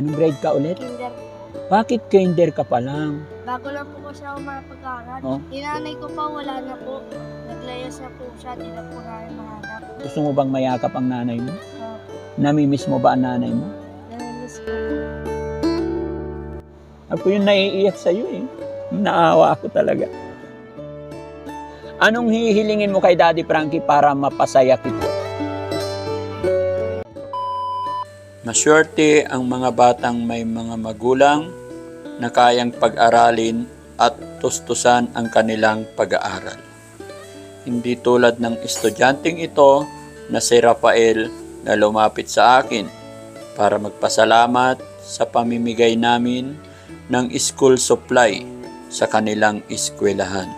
Anong grade ka ulit? Kinder. Bakit kinder ka pa lang? Bago lang po kasi ako makapag-aral. Oh. Inanay ko pa, wala na po. Naglayas na po siya, di na po namin mahanap. Gusto mo bang mayakap ang nanay mo? Uh, Namimiss mo ba ang nanay mo? Namimiss ko. Ako yung naiiyak sa'yo eh. Naawa ako talaga. Anong hihilingin mo kay Daddy Frankie para mapasaya kita? Maswerte ang mga batang may mga magulang na kayang pag-aralin at tustusan ang kanilang pag-aaral. Hindi tulad ng estudyanteng ito na si Rafael na lumapit sa akin para magpasalamat sa pamimigay namin ng school supply sa kanilang eskwelahan.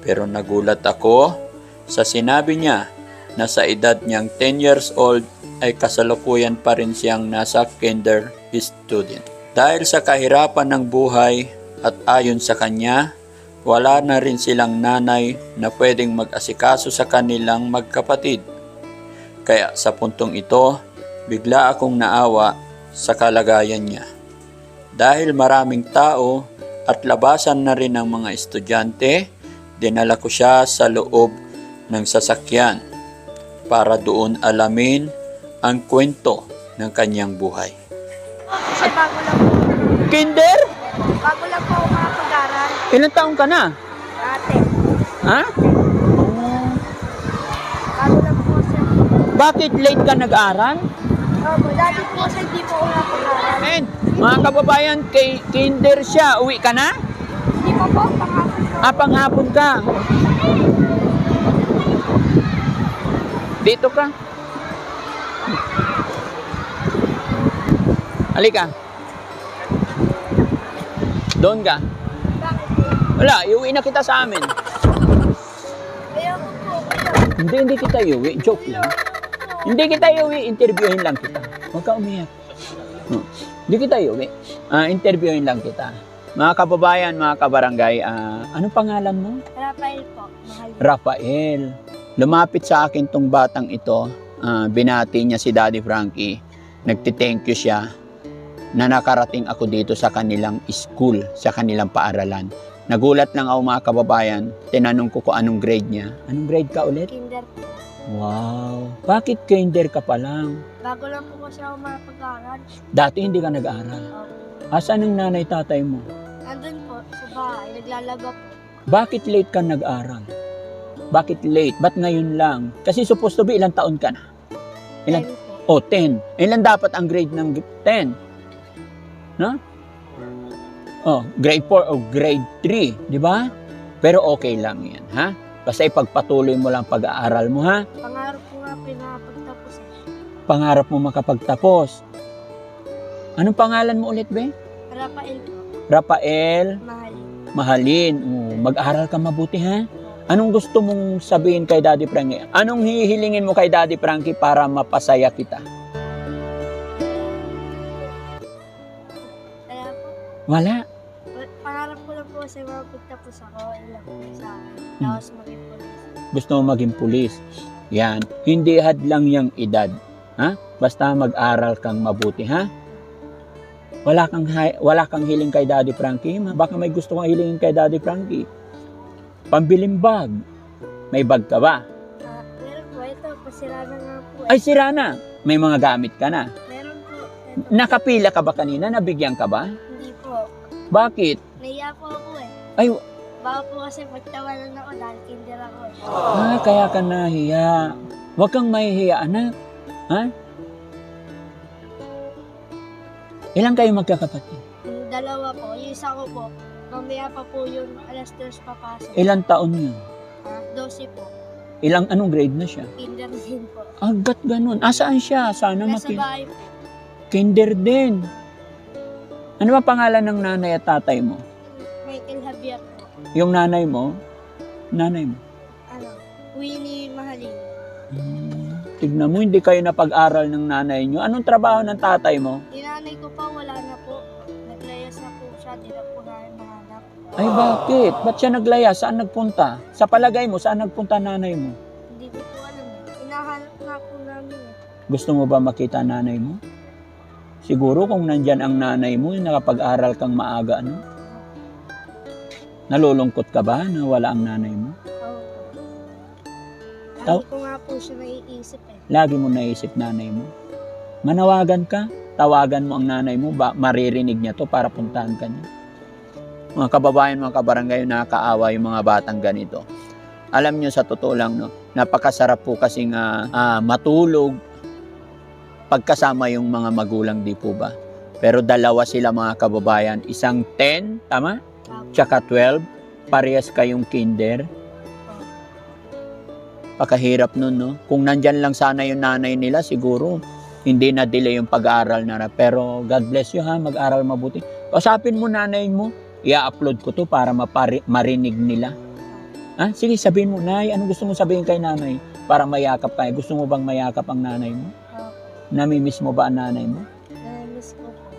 Pero nagulat ako sa sinabi niya na sa edad niyang 10 years old ay kasalukuyan pa rin siyang nasa kinder student. Dahil sa kahirapan ng buhay at ayon sa kanya, wala na rin silang nanay na pwedeng mag-asikaso sa kanilang magkapatid. Kaya sa puntong ito, bigla akong naawa sa kalagayan niya. Dahil maraming tao at labasan na rin ng mga estudyante, dinala ko siya sa loob ng sasakyan para doon alamin ang kwento ng kanyang buhay. Kasi bago lang po. Kinder? Bago lang po ako makapag-aral. Ilan taong ka na? Ate. Ha? Bago lang po ako. Bakit late ka nag-aral? Opo, dati po kasi hindi po ako nakapag-aral. And, mga kababayan, kay kinder siya. Uwi ka na? Hindi po po, pangako po. Ah, panghapon ka. Dito ka. Halika. Doon ka. Wala, iuwi na kita sa amin. Hindi, hindi kita iuwi. Joke lang. Hindi kita iuwi, interviewin lang kita. Huwag ka umiyak. Hmm. Hindi kita iuwi. Ah, interviewin lang kita. Mga kababayan, mga kabarangay, ah, anong pangalan mo? Rafael po. Mahal. Rafael. Lumapit sa akin tong batang ito. Ah, binati niya si Daddy Frankie. Nagti-thank you siya na nakarating ako dito sa kanilang school, sa kanilang paaralan. Nagulat lang ako mga kababayan. Tinanong ko kung anong grade niya. Anong grade ka ulit? Kinder. Wow. Bakit kinder ka pa lang? Bago lang po kasi ako makapag-aral. Dati hindi ka nag-aaral. Opo. Asan ang nanay tatay mo? Nandun po, sa bahay. Naglalaba po. Bakit late ka nag-aral? Bakit late? Ba't ngayon lang? Kasi supposed to be ilang taon ka na? Ilan? O, 10. Ilan dapat ang grade ng 10? No? Oh, grade 4 o grade 3, di ba? Pero okay lang yan, ha? Basta ipagpatuloy mo lang pag-aaral mo, ha? Pangarap ko nga pinapagtapos eh. Pangarap mo makapagtapos. Anong pangalan mo ulit, be? Rafael. Rafael Mahal. Mahalin. Oh, mag-aral ka mabuti, ha? Anong gusto mong sabihin kay Daddy Frankie? Anong hihilingin mo kay Daddy Frankie para mapasaya kita? Kaya po, Wala. pangarap ko lang po kasi makapagtapos ako. Ilang po sa akin. Hmm. Tapos maging police. gusto mo maging pulis. Yan. Hindi hadlang yung edad. Ha? Basta mag-aral kang mabuti, ha? Wala kang wala kang hiling kay Daddy Frankie. Baka may gusto kang hilingin kay Daddy Frankie. Pambiling bag. May bag ka ba? Ah, meron po, ito, pasira na nga po. eh. Ay, sira na. May mga gamit ka na. Meron po. Nakapila ka ba kanina? Nabigyan ka ba? hindi po. Bakit? Naiya po ako eh. Ay, Baka po kasi pagtawanan ako dahil kinder ako eh. ah, kaya ka nahiya. Huwag kang mahihiya, anak. Ha? Ilan kayo magkakapatid? Yung dalawa po, yung isa ko po, mamaya pa po yung alas dos papasok. Ilang taon niya? Ah, 12 po. Ilang anong grade na siya? Kinder din po. Agad ganun. Asaan siya? Sana Nasa maki... bahay po. Kinder din. Ano ba pangalan ng nanay at tatay mo? Michael Javier po. Yung nanay mo? Nanay mo? Ano, Winnie Mahalin. Hmm, tignan mo, hindi kayo napag-aral ng nanay nyo. Anong trabaho ng tatay mo? Tinanay ko pa, wala na po. Naglayas na po siya, di na. Ay bakit? Ba't siya naglaya? Saan nagpunta? Sa palagay mo, saan nagpunta nanay mo? Hindi ko po alam eh. Hinahanap na po namin eh. Gusto mo ba makita nanay mo? Siguro kung nandyan ang nanay mo, nakapag-aral kang maaga, ano? Nalulungkot ka ba na wala ang nanay mo? Oo. Taw- Lagi ko nga po siya naiisip eh. Lagi mo naisip nanay mo. Manawagan ka, tawagan mo ang nanay mo, ba, maririnig niya to para puntahan ka niya. Mga kababayan, mga kabarangay, nakakaawa yung mga batang ganito. Alam niyo sa totoo lang, no, napakasarap po kasi nga ah, matulog pagkasama yung mga magulang, di po ba? Pero dalawa sila mga kababayan, isang 10, tama? Tsaka 12, parehas kayong kinder. Pakahirap nun, no? Kung nandyan lang sana yung nanay nila, siguro hindi na delay yung pag-aaral na. Pero God bless you ha, mag-aral mabuti. Usapin mo nanay mo, i-upload ko to para mapari- marinig nila. Ha? Sige, sabihin mo, Nay, ano gusto mo sabihin kay nanay? Para mayakap kayo. Gusto mo bang mayakap ang nanay mo? Namimiss mo ba ang nanay mo? Ko po.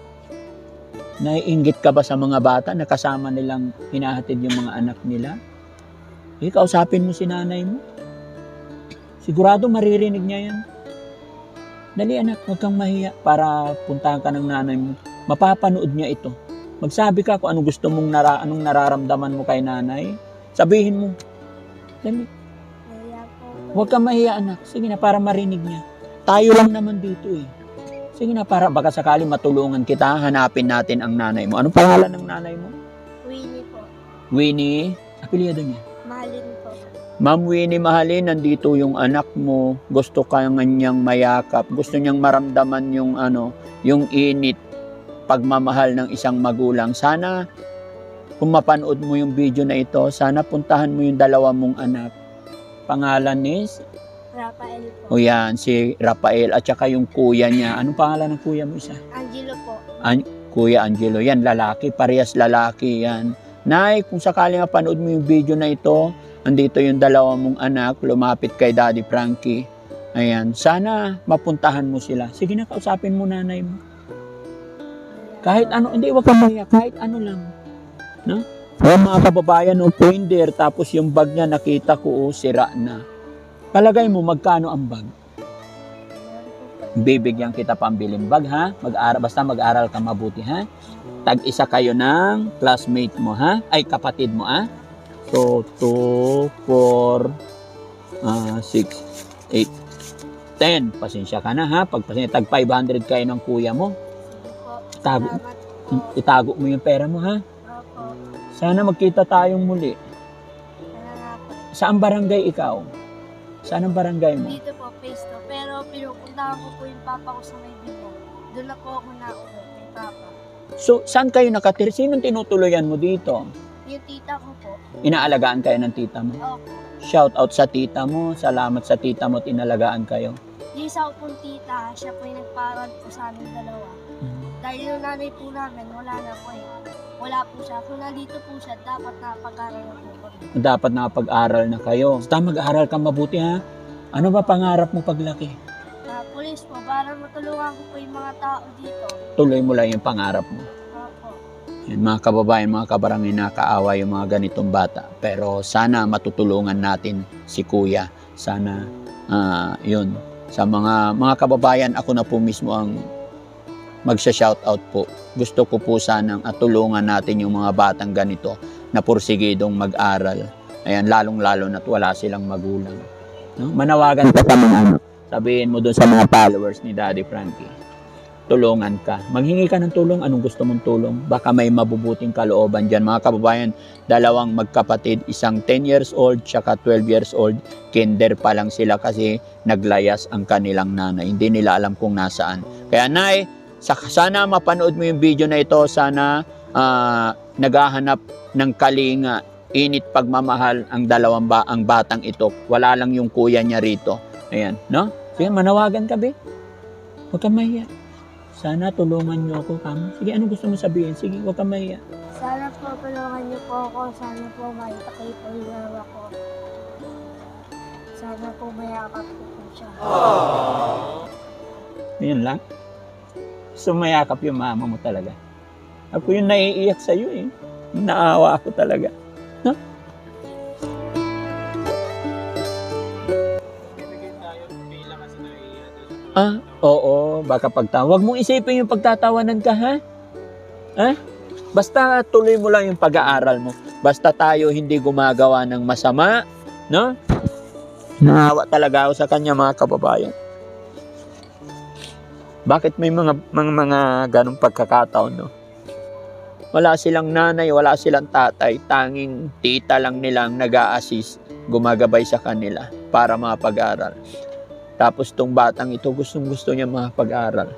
Naiinggit ka ba sa mga bata na kasama nilang hinahatid yung mga anak nila? Eh, kausapin mo si nanay mo. Sigurado maririnig niya yan. Dali anak, huwag kang mahiya para puntahan ka ng nanay mo. Mapapanood niya ito. Magsabi ka kung ano gusto mong nara, anong nararamdaman mo kay nanay. Sabihin mo. Dali. Huwag kang mahiya anak. Sige na, para marinig niya. Tayo lang naman dito eh. Sige na, para baka sakali matulungan kita, hanapin natin ang nanay mo. Anong pangalan ng nanay mo? Winnie po. Winnie. Apelyido niya. Mahalin po. Ma'am Winnie Mahalin, nandito yung anak mo. Gusto ka niyang mayakap. Gusto niyang maramdaman yung ano, yung init pagmamahal ng isang magulang. Sana kung mapanood mo yung video na ito, sana puntahan mo yung dalawa mong anak. Pangalan is Rafael po. O yan, si Rafael at saka yung kuya niya. Anong pangalan ng kuya mo isa? Angelo po. Kuya Angelo. Yan, lalaki. Parehas lalaki yan. Nay, kung sakaling mapanood mo yung video na ito, andito yung dalawa mong anak, lumapit kay Daddy Frankie. Ayan, sana mapuntahan mo sila. Sige na, kausapin mo nanay mo. Kahit ano, hindi, wag kang mahiya. Kahit ano lang. No? O mga kababayan, o kinder, tapos yung bag niya nakita ko, oh, sira na. Palagay mo, magkano ang bag? Bibigyan kita pambiling bag ha. Mag-aral basta mag-aral ka mabuti ha. Tag-isa kayo ng classmate mo ha. Ay kapatid mo ha. So 2 4 ah 6 8 10. Pasensya ka na ha. Pag pasensya tag 500 kayo ng kuya mo. Sige po. Tago. Salamat po. Itago mo yung pera mo ha. Opo. Sana magkita tayong muli. Saan barangay ikaw? Saan ang barangay mo? Dito po, face to. Pero pinupuntahan ko po yung papa ko sa may bito. Doon na po ako nauwi kay papa. So, saan kayo nakatira? Sinong tinutuloyan mo dito? Yung tita ko po. Inaalagaan kayo ng tita mo? Opo. Shout out sa tita mo. Salamat sa tita mo at inalagaan kayo. Yung isa ko pong tita, siya po yung nagparal po sa amin dalawa. Dahil yung nanay po namin, wala na po eh. Wala po siya. Kung nandito po siya, dapat napag-aral na po kami. Dapat nakapag-aral na kayo. Basta mag-aral ka mabuti ha. Ano ba pangarap mo paglaki? Na police po, para matulungan ko po yung mga tao dito. Tuloy mo lang yung pangarap mo. Opo. Yan, mga kababayan, mga kabarangay, nakakaawa yung mga ganitong bata. Pero sana matutulungan natin si Kuya. Sana, ah, yun. Sa mga mga kababayan, ako na po mismo ang magsha-shoutout po. Gusto ko po sanang at tulungan natin yung mga batang ganito na porsigidong mag-aral. Ayan, lalong-lalo na't wala silang magulang. No? Manawagan ka sa mga ano. Sabihin mo doon sa mga followers ni Daddy Frankie. Tulungan ka. Maghingi ka ng tulong. Anong gusto mong tulong? Baka may mabubuting kalooban dyan. Mga kababayan, dalawang magkapatid, isang 10 years old, tsaka 12 years old. Kinder pa lang sila kasi naglayas ang kanilang nanay. Hindi nila alam kung nasaan. Kaya nay, sana mapanood mo yung video na ito. Sana ah, naghahanap ng kalinga. Init pagmamahal ang dalawang ba ang batang ito. Wala lang yung kuya niya rito. Ayan, no? Sige, manawagan ka, be. Huwag kang mahiya. Sana tulungan niyo ako, kamo. Sige, ano gusto mo sabihin? Sige, huwag kang mahiya. Sana po tulungan niyo po ako. Sana po makita kayo po yung mama ko. Sana po mayakap ko po siya. Yun lang. Sumayakap yung mama mo talaga. Ako yung naiiyak sa'yo eh. Naawa ako talaga. No? Sa mga Ah, oo, baka pagtawa. Huwag mong isipin yung pagtatawanan ka, ha? Ha? Basta tuloy mo lang yung pag-aaral mo. Basta tayo hindi gumagawa ng masama, no? Naawa talaga ako sa kanya, mga kababayan. Bakit may mga mga, mga ganong pagkakataon, no? Wala silang nanay, wala silang tatay, tanging tita lang nilang nag assist gumagabay sa kanila para mapag-aral. Tapos tong batang ito, gustong gusto niya makapag-aral.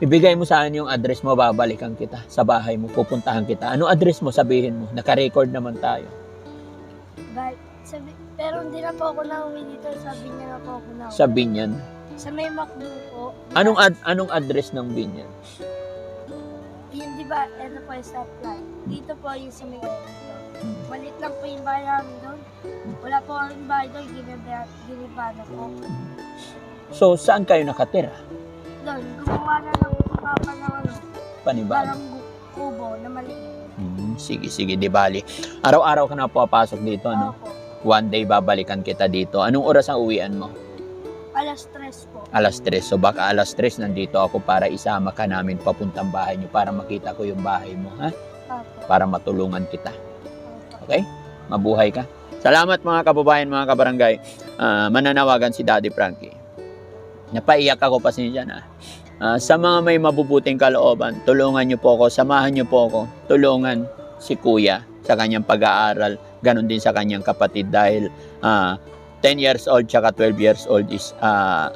Ibigay mo sa akin yung address mo, babalikan kita sa bahay mo, pupuntahan kita. Ano address mo, sabihin mo. Naka-record naman tayo. Dahil, sabi, pero hindi na po ako nauwi dito. Sabi niya na po ako nauwi. Sa Binyan. Sa may McDo po. Anong ad- anong address ng Binyan? Yun, di ba, ito po yung stoplight. Dito po yung sa may. Malit lang po yung bahay namin doon. Wala po ang bahay doon, ginibana, ginibana po. So, saan kayo nakatira? Doon, gumawa na lang po papa ng ano, Panibago. parang gu- kubo na maliit. Hmm, sige, sige, di bali. Araw-araw ka na papasok dito, no? Opo. One day babalikan kita dito. Anong oras ang uwian mo? Alas tres po. Alas 3. So baka alas 3 nandito ako para isama ka namin papuntang bahay niyo para makita ko yung bahay mo, ha? Opo. Para matulungan kita. Okay? Mabuhay ka. Salamat mga kababayan, mga kabarangay. Ah, mananawagan si Daddy Frankie. Napaiyak ako pasensya na. Ah, sa mga may mabubuting kalooban, tulungan niyo po ako, samahan niyo po ako, tulungan si Kuya sa kanyang pag-aaral, ganun din sa kanyang kapatid dahil ah, 10 years old tsaka 12 years old is ah,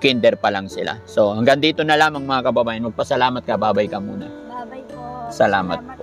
kinder pa lang sila. So hanggang dito na lamang mga kababayan, magpasalamat ka, babay ka muna. Babay po. Salamat po.